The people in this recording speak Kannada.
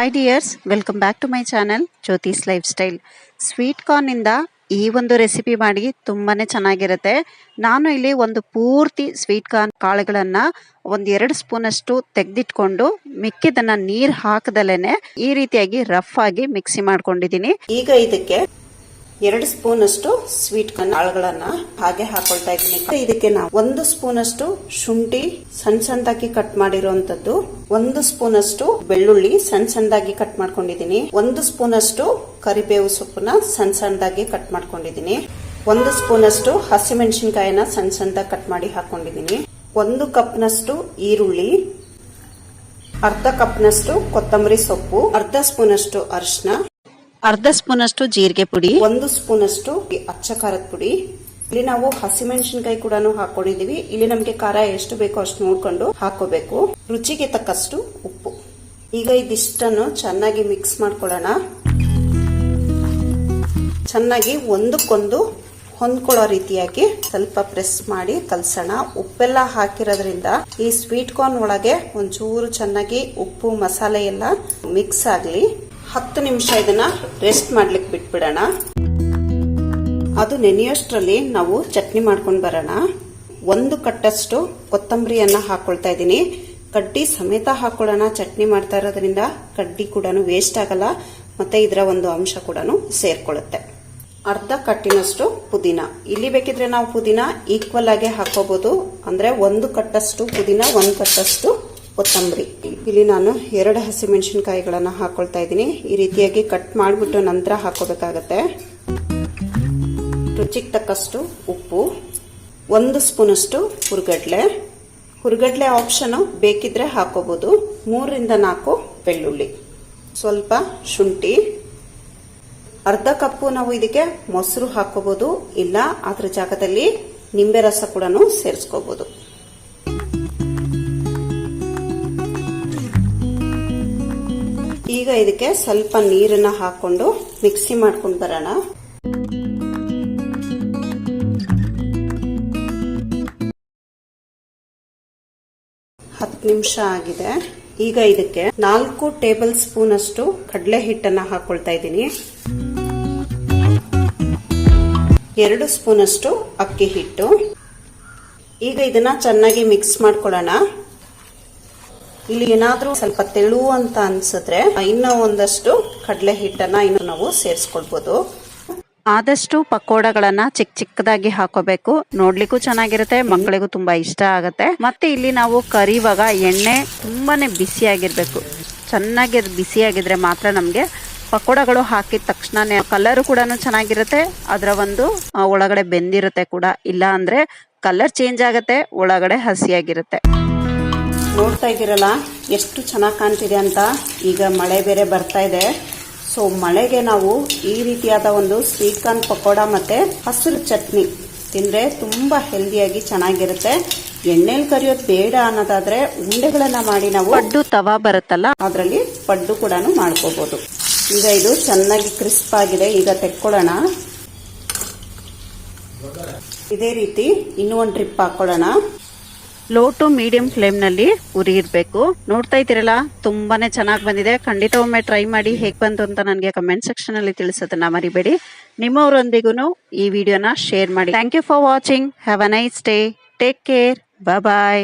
Hi dears welcome back to my channel Jyothi's lifestyle sweet ಕಾರ್ನಿಂದ ಈ ಒಂದು ರೆಸಿಪಿ ಮಾಡಿ ತುಂಬಾನೇ ಚೆನ್ನಾಗಿರುತ್ತೆ. ನಾನು ಇಲ್ಲಿ ಒಂದು ಪೂರ್ತಿ ಸ್ವೀಟ್ ಕಾರ್ನ್ ಕಾಳುಗಳನ್ನು ಒಂದೆರಡು ಎರಡು ಸ್ಪೂನ್ ಅಷ್ಟು ತೆಗೆದಿಟ್ಕೊಂಡು ಮಿಕ್ಕಿದನ್ನು ನೀರು ಹಾಕದಲ್ಲೇ ಈ ರೀತಿಯಾಗಿ ರಫ್ ಆಗಿ ಮಿಕ್ಸಿ ಮಾಡ್ಕೊಂಡಿದ್ದೀನಿ. ಈಗ ಇದಕ್ಕೆ ಎರಡು ಸ್ಪೂನ್ ಅಷ್ಟು ಸ್ವೀಟ್ ಕಾರ್ನ್ ಕಾಳುಗಳನ್ನ ಹಾಗೆ ಹಾಕೊಳ್ತಾ ಇದ್ದೀನಿ. ಇದಕ್ಕೆ ನಾವು ಒಂದು ಸ್ಪೂನ್ ಅಷ್ಟು ಶುಂಠಿ ಸಣ್ಣ ಸಣ್ಣದಾಗಿ ಕಟ್ ಮಾಡಿರುವಂತದ್ದು ಒಂದು ಸ್ಪೂನ್ ಅಷ್ಟು ಬೆಳ್ಳುಳ್ಳಿ ಸಣ್ಣ ಸಣ್ಣದಾಗಿ ಕಟ್ ಮಾಡ್ಕೊಂಡಿದೀನಿ ಒಂದು ಸ್ಪೂನ್ ಅಷ್ಟು ಕರಿಬೇವು ಸೊಪ್ಪನ್ನ ಸಣ್ಣ ಸಣ್ಣದಾಗಿ ಕಟ್ ಮಾಡ್ಕೊಂಡಿದೀನಿ ಒಂದು ಸ್ಪೂನ್ ಅಷ್ಟು ಹಸಿಮೆಣಸಿನ್ಕಾಯಿನ ಸಣ್ಣ ಸಣ್ಣದಾಗಿ ಕಟ್ ಮಾಡಿ ಹಾಕೊಂಡಿದೀನಿ ಒಂದು ಕಪ್ನಷ್ಟು ಈರುಳ್ಳಿ, ಅರ್ಧ ಕಪ್ನಷ್ಟು ಕೊತ್ತಂಬರಿ ಸೊಪ್ಪು, ಅರ್ಧ ಸ್ಪೂನ್ ಅಷ್ಟು ಅರಿಶಿನ ಅರ್ಧ ಸ್ಪೂನ್ ಅಷ್ಟು ಜೀರಿಗೆ ಪುಡಿ. ಒಂದು ಸ್ಪೂನ್ ಅಷ್ಟು ಅಚ್ಚ ಖಾರದ ಪುಡಿ. ಇಲ್ಲಿ ನಾವು ಹಸಿಮೆಣಸಿನಕಾಯಿ ಕೂಡ ಹಾಕೊಂಡಿದೀವಿ ಇಲ್ಲಿ ನಮ್ಗೆ ಖಾರ ಎಷ್ಟು ಬೇಕೋ ಅಷ್ಟು ನೋಡ್ಕೊಂಡು ಹಾಕೋಬೇಕು. ರುಚಿಗೆ ತಕ್ಕಷ್ಟು ಉಪ್ಪು. ಈಗ ಇದಿಷ್ಟನ್ನು ಚೆನ್ನಾಗಿ ಮಿಕ್ಸ್ ಮಾಡ್ಕೊಳ್ಳೋಣ. ಚೆನ್ನಾಗಿ ಒಂದಕ್ಕೊಂದು ಹೊಂದ್ಕೊಳ್ಳೋ ರೀತಿಯಾಗಿ ಸ್ವಲ್ಪ ಪ್ರೆಸ್ ಮಾಡಿ ಕಲ್ಸೋಣ. ಉಪ್ಪೆಲ್ಲ ಹಾಕಿರೋದ್ರಿಂದ ಈ ಸ್ವೀಟ್ ಕಾರ್ನ್ ಒಳಗೆ ಒಂಚೂರು ಚೆನ್ನಾಗಿ ಉಪ್ಪು, ಮಸಾಲೆ ಎಲ್ಲ ಮಿಕ್ಸ್ ಆಗಲಿ. ಹತ್ತು ನಿಮಿಷ ಇದನ್ನ ರೆಸ್ಟ್ ಮಾಡ್ಲಿಕ್ಕೆ ಬಿಟ್ಬಿಡೋಣ. ಅದು ನೆನೆಯೋಷ್ಟರಲ್ಲಿ ನಾವು ಚಟ್ನಿ ಮಾಡ್ಕೊಂಡು ಬರೋಣ. ಒಂದು ಕಟ್ಟಷ್ಟು ಕೊತ್ತಂಬರಿಯನ್ನ ಹಾಕೊಳ್ತಾ ಇದ್ದೀನಿ. ಕಡ್ಡಿ ಸಮೇತ ಹಾಕೊಳ್ಳೋಣ. ಚಟ್ನಿ ಮಾಡ್ತಾ ಇರೋದ್ರಿಂದ ಕಡ್ಡಿ ಕೂಡ ವೇಸ್ಟ್ ಆಗಲ್ಲ. ಮತ್ತೆ ಇದರ ಒಂದು ಅಂಶ ಕೂಡ ಸೇರ್ಕೊಳ್ಳುತ್ತೆ. ಅರ್ಧ ಕಟ್ಟಿನಷ್ಟು ಪುದೀನ. ಇಲ್ಲಿ ಬೇಕಿದ್ರೆ ನಾವು ಪುದೀನ ಈಕ್ವಲ್ ಆಗಿ ಹಾಕೋಬಹುದು ಅಂದ್ರೆ ಒಂದು ಕಟ್ಟಷ್ಟು ಪುದೀನ, ಒಂದು ಕಟ್ಟಷ್ಟು ಕೊತ್ತಂಬರಿ. ಇಲ್ಲಿ ನಾನು ಎರಡು ಹಸಿಮೆಣಸಿನ್ಕಾಯಿಗಳನ್ನು ಹಾಕೊಳ್ತಾ ಇದ್ದೀನಿ. ಈ ರೀತಿಯಾಗಿ ಕಟ್ ಮಾಡಿಬಿಟ್ಟು ನಂತರ ಹಾಕೋಬೇಕಾಗತ್ತೆ. ರುಚಿಗೆ ತಕ್ಕಷ್ಟು ಉಪ್ಪು, ಒಂದು ಸ್ಪೂನಷ್ಟು ಹುರುಗಡ್ಲೆ. ಹುರ್ಗಡ್ಲೆ ಆಪ್ಷನ್ ಬೇಕಿದ್ರೆ ಹಾಕೋಬಹುದು ಮೂರರಿಂದ ನಾಲ್ಕು ಬೆಳ್ಳುಳ್ಳಿ. ಸ್ವಲ್ಪ ಶುಂಠಿ. ಅರ್ಧ ಕಪ್ಪು ನಾವು ಇದಕ್ಕೆ ಮೊಸರು ಹಾಕೋಬಹುದು ಇಲ್ಲ, ಅದ್ರ ಜಾಗದಲ್ಲಿ ನಿಂಬೆ ರಸ ಕೂಡ ಸೇರಿಸ್ಕೋಬಹುದು ಈಗ ಇದಕ್ಕೆ ಸ್ವಲ್ಪ ನೀರನ್ನ ಹಾಕೊಂಡು ಮಿಕ್ಸಿ ಮಾಡ್ಕೊಂಡು ಬರೋಣ. ಹತ್ತು ನಿಮಿಷ ಆಗಿದೆ. ಈಗ ಇದಕ್ಕೆ ನಾಲ್ಕು ಟೇಬಲ್ ಸ್ಪೂನ್ ಅಷ್ಟು ಕಡಲೆ ಹಿಟ್ಟನ್ನ ಹಾಕೊಳ್ತಾ ಇದ್ದೀನಿ. ಎರಡು ಸ್ಪೂನ್ ಅಷ್ಟು ಅಕ್ಕಿ ಹಿಟ್ಟು. ಈಗ ಇದನ್ನ ಚೆನ್ನಾಗಿ ಮಿಕ್ಸ್ ಮಾಡ್ಕೊಳ್ಳೋಣ. ಇಲ್ಲಿ ಏನಾದ್ರೂ ಸ್ವಲ್ಪ ತೆಳು ಅಂತ ಅನ್ಸಿದ್ರೆ ಇನ್ನೂ ಒಂದಷ್ಟು ಕಡಲೆ ಹಿಟ್ಟನ್ನ ಇನ್ನು ನಾವು ಸೇರಿಸ್ಕೊಳ್ಬಹುದು ಆದಷ್ಟು ಪಕೋಡಗಳನ್ನ ಚಿಕ್ಕ ಚಿಕ್ಕದಾಗಿ ಹಾಕೋಬೇಕು. ನೋಡ್ಲಿಕ್ಕೂ ಚೆನ್ನಾಗಿರುತ್ತೆ, ಮಕ್ಕಳಿಗೂ ತುಂಬಾ ಇಷ್ಟ ಆಗತ್ತೆ. ಮತ್ತೆ ಇಲ್ಲಿ ನಾವು ಕರಿವಾಗ ಎಣ್ಣೆ ತುಂಬಾನೇ ಬಿಸಿಯಾಗಿರ್ಬೇಕು. ಚೆನ್ನಾಗಿ ಅದು ಬಿಸಿಯಾಗಿದ್ರೆ ಮಾತ್ರ ನಮ್ಗೆ ಪಕೋಡಗಳು ಹಾಕಿದ ತಕ್ಷಣನೇ ಕಲರ್ ಕೂಡ ಚೆನ್ನಾಗಿರುತ್ತೆ. ಅದರ ಒಂದು ಒಳಗಡೆ ಬೆಂದಿರುತ್ತೆ ಕೂಡ. ಇಲ್ಲ ಅಂದ್ರೆ ಕಲರ್ ಚೇಂಜ್ ಆಗುತ್ತೆ, ಒಳಗಡೆ ಹಸಿಯಾಗಿರುತ್ತೆ. ನೋಡ್ತಾ ಇದ್ದೀರಲ್ಲ ಎಷ್ಟು ಚೆನ್ನಾಗಿ ಕಾಣ್ತಿದೆ ಅಂತ. ಈಗ ಮಳೆ ಬೇರೆ ಬರ್ತಾ ಇದೆ. ಸೊ ಮಳೆಗೆ ನಾವು ಈ ರೀತಿಯಾದ ಒಂದು ಸ್ವೀಟ್ ಕಾರ್ನ್ ಪಕೋಡ ಮತ್ತೆ ಹಸಿರು ಚಟ್ನಿ ತಿಂದ್ರೆ ತುಂಬಾ ಹೆಲ್ದಿಯಾಗಿ ಚೆನ್ನಾಗಿರುತ್ತೆ. ಎಣ್ಣೆಲಿ ಕರಿಯೋದು ಬೇಡ ಅನ್ನೋದಾದ್ರೆ ಉಂಡೆಗಳನ್ನ ಮಾಡಿ ನಾವು ಪಡ್ಡು ತವಾ ಬರುತ್ತಲ್ಲ? ಅದರಲ್ಲಿ ಪಡ್ಡು ಕೂಡ ಮಾಡ್ಕೋಬೋದು. ಈಗ ಇದು ಚೆನ್ನಾಗಿ ಕ್ರಿಸ್ಪ್ ಆಗಿದೆ ಈಗ ತೆಕ್ಕೊಳ್ಳೋಣ. ಇದೇ ರೀತಿ ಇನ್ನೂ ಒಂದು ಟ್ರಿಪ್ ಹಾಕೊಳ್ಳೋಣ. ಲೋ ಟು ಮೀಡಿಯಂ ಫ್ಲೇಮ್ನಲ್ಲಿ ಉರಿ ಇರಬೇಕು. ನೋಡ್ತಾ ಇದ್ದೀರಲ್ಲ, ತುಂಬಾನೇ ಚೆನ್ನಾಗಿ ಬಂದಿದೆ. ಖಂಡಿತ ಒಮ್ಮೆ ಟ್ರೈ ಮಾಡಿ ಹೇಗ್ ಬಂತು ಅಂತ ನನಗೆ ಕಮೆಂಟ್ ಸೆಕ್ಷನ್ ಅಲ್ಲಿ ತಿಳಿಸೋದನ್ನ ಮರಿಬೇಡಿ. ನಿಮ್ಮವರೊಂದಿಗೂ ಈ ವಿಡಿಯೋನ ಶೇರ್ ಮಾಡಿ. Thank you for watching have a nice day take care bye